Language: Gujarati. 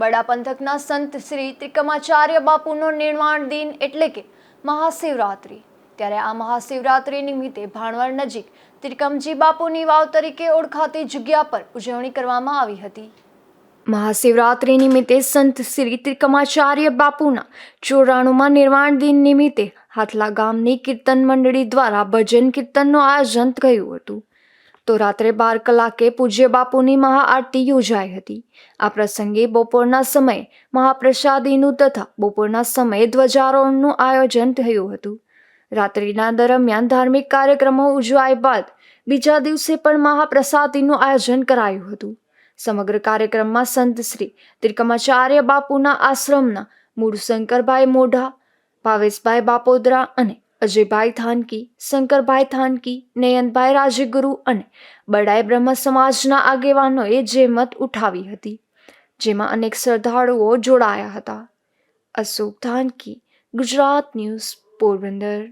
બડા પંથકના સંત શ્રી ત્રિકમાચાર્ય બાપુનો નિર્વાણ દિન એટલે કે મહાશિવરાત્રિ. ત્યારે આ મહાશિવરાત્રિ નિમિત્તે ભાણવડ નજીક ત્રિકમજી બાપુની વાવ તરીકે ઓળખાતી જગ્યા પર ઉજવણી કરવામાં આવી હતી. મહાશિવરાત્રિ નિમિત્તે સંત શ્રી ત્રિકમાચાર્ય બાપુના ચોરાણુંમાં નિર્વાણ દિન નિમિત્તે હાથલા ગામની કીર્તન મંડળી દ્વારા ભજન કીર્તનનું આયોજન થયું હતું. તો રાત્રે બાર કલાકે પૂજ્ય બાપુની મહાઆરતી યોજાઈ હતી. આ પ્રસંગે બપોરના સમયે મહાપ્રસાદીનું તથા બપોરના સમયે ધ્વજારોહણનું આયોજન થયું હતું. રાત્રિના દરમિયાન ધાર્મિક કાર્યક્રમો ઉજવાય બાદ બીજા દિવસે પણ મહાપ્રસાદીનું આયોજન કરાયું હતું. સમગ્ર કાર્યક્રમમાં સંત શ્રી ત્રિકમાચાર્ય બાપુના આશ્રમના મૂળ શંકરભાઈ મોઢા, ભાવેશભાઈ બાપોદરા અને અજયભાઈ થાનકી, શંકરભાઈ થાનકી, નયનભાઈ રાજગુરુ અને બડાઈ બ્રહ્મ સમાજના આગેવાનોએ જેમત ઉઠાવી હતી, જેમાં અનેક શ્રદ્ધાળુઓ જોડાયા હતા. અશોક થાનકી, ગુજરાત ન્યૂઝ, પોરબંદર.